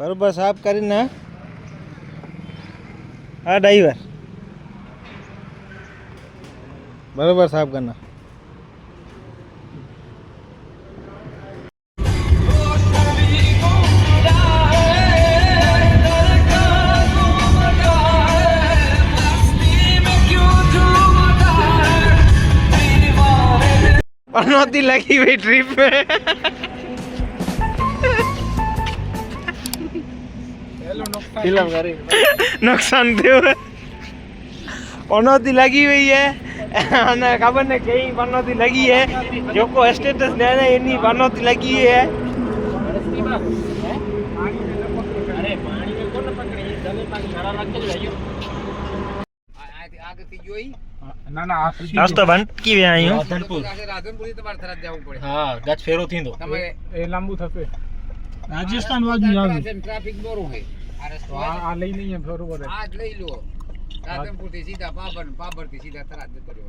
બરોબર સાફ કરીને હા ડ્રાઈવર બરોબર સાફ કરના पनौती लगी हुई ट्रिप में નુકસાન થયું પનોતી લગી હુઈ હે અને ખબર ને કઈ પનોતી લગી હે જોકો સ્ટેટસ દે ને એની પનોતી લગી હે અરે પાણી में કોને પકડી તમે પાણી સારા રાખજો ભાઈઓ આગળથી જોઈ ના ના આ નાસ્તો ભટકી વ્યા અહીં રાધનપુર રાધનપુરથી તમારે થરાદ જવું પડે હા ગજ ફેરો થીંદો તમે એ લાંબુ થશે રાજસ્થાન બાજુ આવી ટ્રાફિક બોરું છે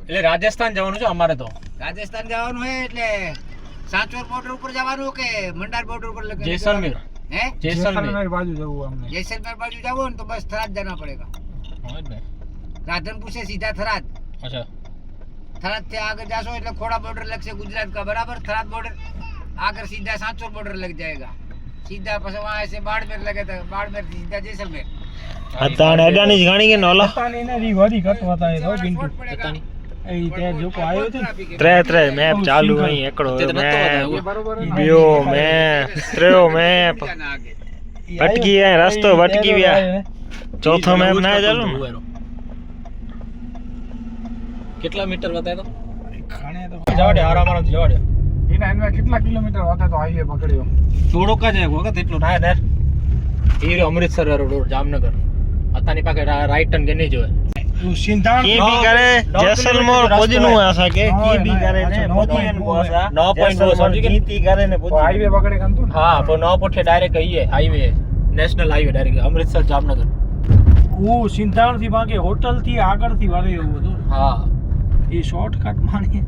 એટલે રાજસ્થાન જવાનું છે અમારે તો? રાજસ્થાન જવાનું હોય એટલે સાંચોર બોર્ડર ઉપર જવાનું કે મંડાર બોર્ડર ઉપર જેસલમેર. જેસલમેર. બાજુ જવું અમને. જેસલમેર બાજુ જવું ને તો બસ થરાદ જના પડેગા રાધનપુર છે સીધા થરાદ અચ્છા. થરાદથી આગળ જાશો એટલે ખોડા બોર્ડર લગશે ગુજરાત કા બરાબર? થરાદ બોર્ડર આગળ સીધા સાંચોર બોર્ડર લગ જાયગા. सीधा પછી वहां से बाड़मेर लगे तो बाड़मेर से सीधा जैसलमेर અતાણે અડાની જ ગણી કે નોલો તાને એને રી વરી કટવાતા એ તો પિન્ટુ शॉर्ट पड़ेगा પતા નહીં. એ તે જોકો આવ્યો હતો ને, ट्रैफिक है। ત્રે ત્રે મેપ ચાલુ અહીં એકડો તે તો નતો મેપ બતાવ્યો. बरोबर है। બ્યો મેપ ત્રયો મેપ जाना आगे ઈ ભટકી આવ્યો. ગયા રસ્તો એ ભટકી તેનો ગયા આવ્યો ને. ચોથો એ મેપ નવું જ ના કરતો ચાલુ હતો ને ઉવેરો. કેટલા મીટર બતાવ્યો ખાણે તો જવા દે આરામ આરામ જવા દે એના એના કેટલા કિલોમીટર વાતે તો હાઈવે પકડ્યો થોડોક જ વખત એટલું ના ને એ અમૃતસર વાળો રોડ જામનગર. અતાની પાસે રાઈટ ટર્ન કે નહીં જોવે સિંધાણ કી બી કરે જેસલમોર પોજીનું આશા કે કી બી કરે ને પોજીન બોસા નવ point દો સમજી ગયા? કીતી કરે ને પોજી હાઈવે પકડે કાન હા તો નવ પોઠે ડાયરેક્ટ કહીએ highway national highway direct Amritsar Jamnagar. હું સિંધાણથી બાકી હોટલથી આગળથી વારે એવું હતું હા. એ શોર્ટકટ માણી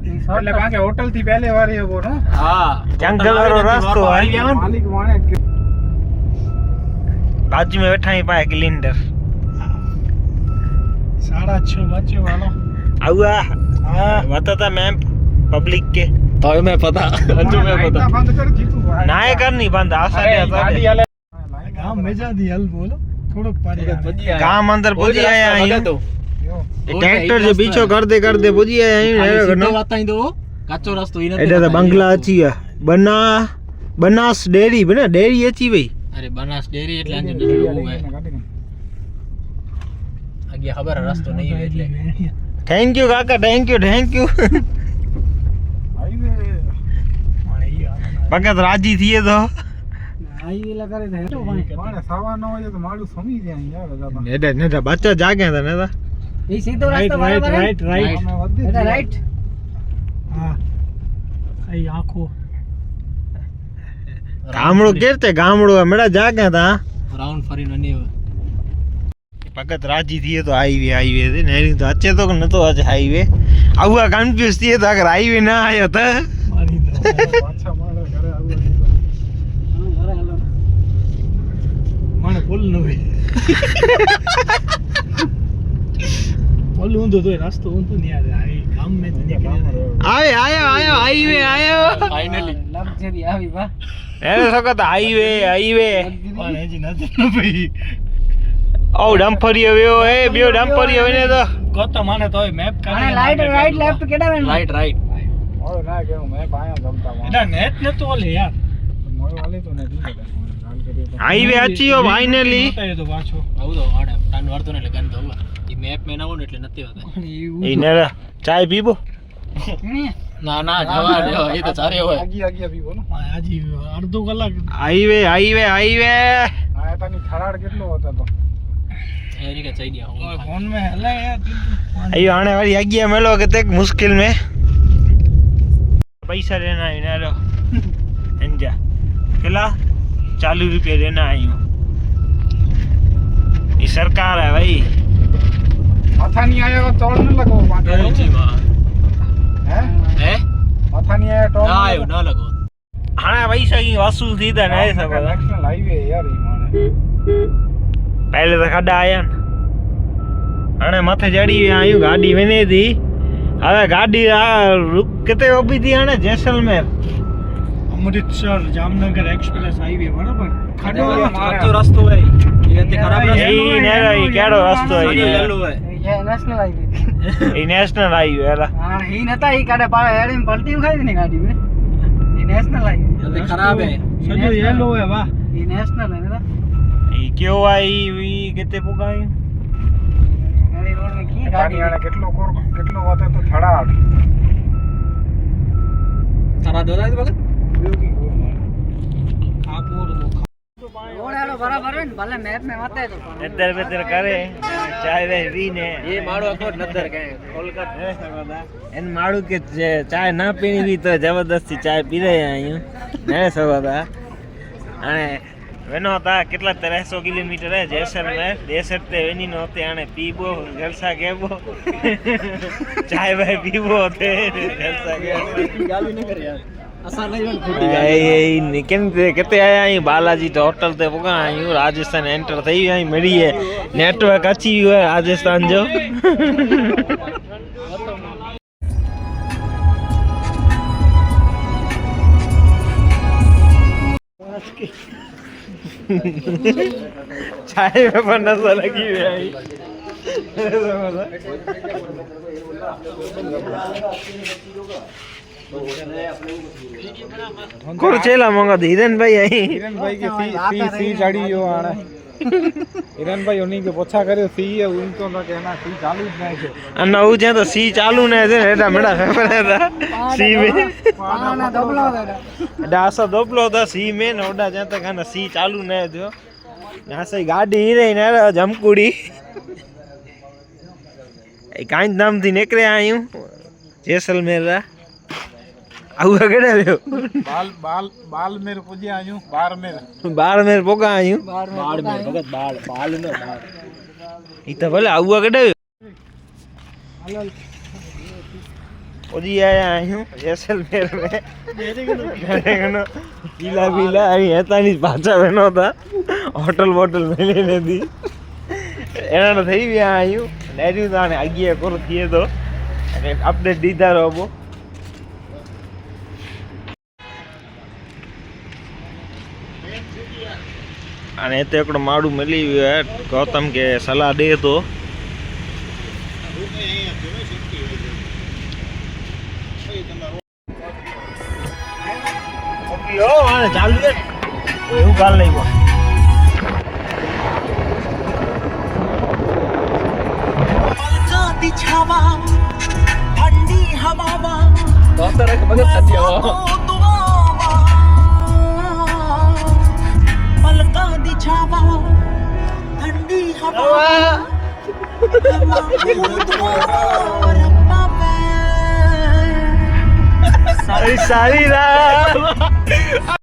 એટલે કારણ કે હોટલ થી પહેલી વાર એવો ને હા જંગલ વાળો રસ્તો હોય માલિક વાણે બાજુ મેં બેઠા પાસે ગ્લિન્ડર સાડા છ બચ્યો વાલો આવા હા બતાતા મેમ પબ્લિક કે તો મેં પતા અંજુ મેં પતા બંધ કર કીધું નાય કર ની બંધ આસાડે આસાડે ગામ મેજા દી હલ બોલો થોડોક પાડી ગામ અંદર પહોંચી આયા અહીંયા ટ્રેક્ટર જે બીચો કર દે કર દે બુજી આયા દો કાચો રસ્તો ઈ નથી એટલે બંગલા અચી બના બનાસ ડેરી બને ડેરી અચી ભાઈ અરે બનાસ ડેરી એટલે આંજો ડેરી હોય આગે ખબર રસ્તો નહીં હોય એટલે થેન્ક યુ કાકા થેન્ક યુ થેન્ક યુ ભગત રાજી થઈએ તો જાગે નેતા બચ્ચા જાગે નેતા એ સીધો રસ્તો બરાબર રાઈટ રાઈટ રાઈટ રાઈટ હા. આઈ આખો. ગામડું કેરતે ગામડું મેડા જાગ્યા તા? રાઉન્ડ ફરીને અને ભગત રાજી થઈએ તો હાઈવે હાઈવે છે ને. એની તો અચે તો નતો આજે હાઈવે આવું કન્ફ્યુઝ થઈએ તો આગળ હાઈવે ના આવ્યો હતા મને ભૂલ ન ભલે ઊંધો તો રસ્તો ઊંધો નહીં આવે. આવી ગામ મે તો આવે આયો આયો હાઈવે આયો. ફાઇનલી લક્ઝરી આવી બા એને સખત હાઈવે હાઈવે પણ હજી નથી ભાઈ. ઓ ડમ્પરી આવ્યો એ બ્યો ડમ્પરી આવે ને તો કોતો માને તો મેપ કાઢે રાઈટ રાઈટ લેફ્ટ કેડાવે રાઈટ રાઈટ ઓ ના કેવું મેપ આયો ગમતા એટલે નેટ ને તો લે યાર. હાઈવે આચીઓ ફાઇનલી તો વાંચો આવું તો આડે તાન વર્તો એટલે ગંધ હોવા ઈ મેપ મે ના હોય એટલે નથી હોતા ઈ ને ચાય પીબો ના ના જવા દેવો ઈ તો ચારે હોય આગી આગી પીબો ને આજી અડધો કલાક હાઈવે હાઈવે હાઈવે આ તાની થરાડ કેટલો હતો તો એની કે ચાઈ ગયા ફોન મે હલે યાર આયો આણે વાળી આગી મેલો કે તે મુશ્કેલ મે પૈસા લેના ઇનારો કેટલા ચાલીસ રૂપિયા દેના આવ્યું એ સરકાર હે ભાઈ. માથા નહીં આવ્યા તો ન લગાવો હે. હે? માથા નહીં આવ્યા ટોલ ના આવ્યો ન લગાવો. હા પૈસા અહીં વસૂલ દીધા ને આયા સબ નેશનલ હાઈવે યાર ઈ માણે. પહેલે તો ખાડા આયા ને. અણે માથે ચડી ગાડી વેની હતી હવે ગાડી કેતે ઊભી હતી જેસલમેર. અમૃતસર જામનગર એક્સપ્રેસ હાઈવે બરાબર ખાડો ખાડો રસ્તો હોય એ તે ખરાબ રસ્તો એ ને એ કેડો રસ્તો એ લેલો હોય એ નેશનલ હાઈવે એ નેશનલ હાઈવે એલા હા એ નતા એ કાડે પાડે એડીમ પલટી ખાઈ ને ગાડી મે એ નેશનલ હાઈવે એ ખરાબ હે સજો યેલો હે વાહ એ નેશનલ હે ના એ કયો આઈ વી કેતે પુગાય ગાડી રોડ મે કી ગાડી આને કેટલો કોર કેટલો વાતે તો થડા આવી થડા દોરાય ભગત નદર બદર કરે ચાય વે પીને. એ માળો અખોટ નદર કોલકાત એને માળું કે ચાય ના પીણી બી તો જબરદસ્તી ચાય પી રહે અહીંયા. હે સવાદા અને વેનો હતા કેટલા ત્રેસો કિલોમીટર હે જેસલમેર. દેસર તે વેની નો તે આને પીબો જલસા કેબો ચાય ભાઈ પીબો તે જલસા કેબો ગાલી ન કરે યાર. निकिन हाँ, आया आहियूं बालाजी तो होटल ते पुॻा आहियूं राजस्थान एंटर थी विया आहियूं मिड़ी नेटवर्क अची वो आहे राजस्थान जो। चांहि में बि नस लॻी विया आहियूं કોણ ચેલા મંગા હિરેનભાઈ અહીં. હિરેનભાઈ કે સી સી સી ચડી ગયો આણે. હિરેનભાઈ ઓની કે પોછા કર્યો સી એ ઉન તો ના કે એના સી ચાલુ જ નહીં છે અને હું જ્યાં તો સી ચાલુ ને છે ને એટા મેડા ફેફર હતા. સી મે. પાના દબલો દે ડાસો દબલો હતા સી મે ને ઓડા જ્યાં તો આને સી ચાલુ ને થયો. ત્યાં સે ગાડી હીરે ને જમકુડી. એ કાંઈ નામથી નીકળ્યા આયું જેસલમેર રા. આવું આગળ આવ્યો બાલ બાલ બાલમેર પૂજ્યા આયું બારમેર. બારમેર પોગા આયું? બાળ મે ભગત બાળ બાલ ન બાળ. ઈ તો ભલે આવું આગળ આવ્યો ઓજી આયા આયું જેસલમેર મે ઘણો પીલા પીલા અહીં હેતાની પાછા વેનો હતા. હોટલ બોટલ મેલી નથી એના થઈ ગયા આયું. ડાયરી તો આને આગિયા કરો થઈએ તો. અપડેટ દીધા રહો અને એ તો એકડો માડું મળી ગયું હે ગૌતમ કે સલાહ દે તો ચાલુ છે એવું ગાલ નહીં બો તો ¡Ay, salida!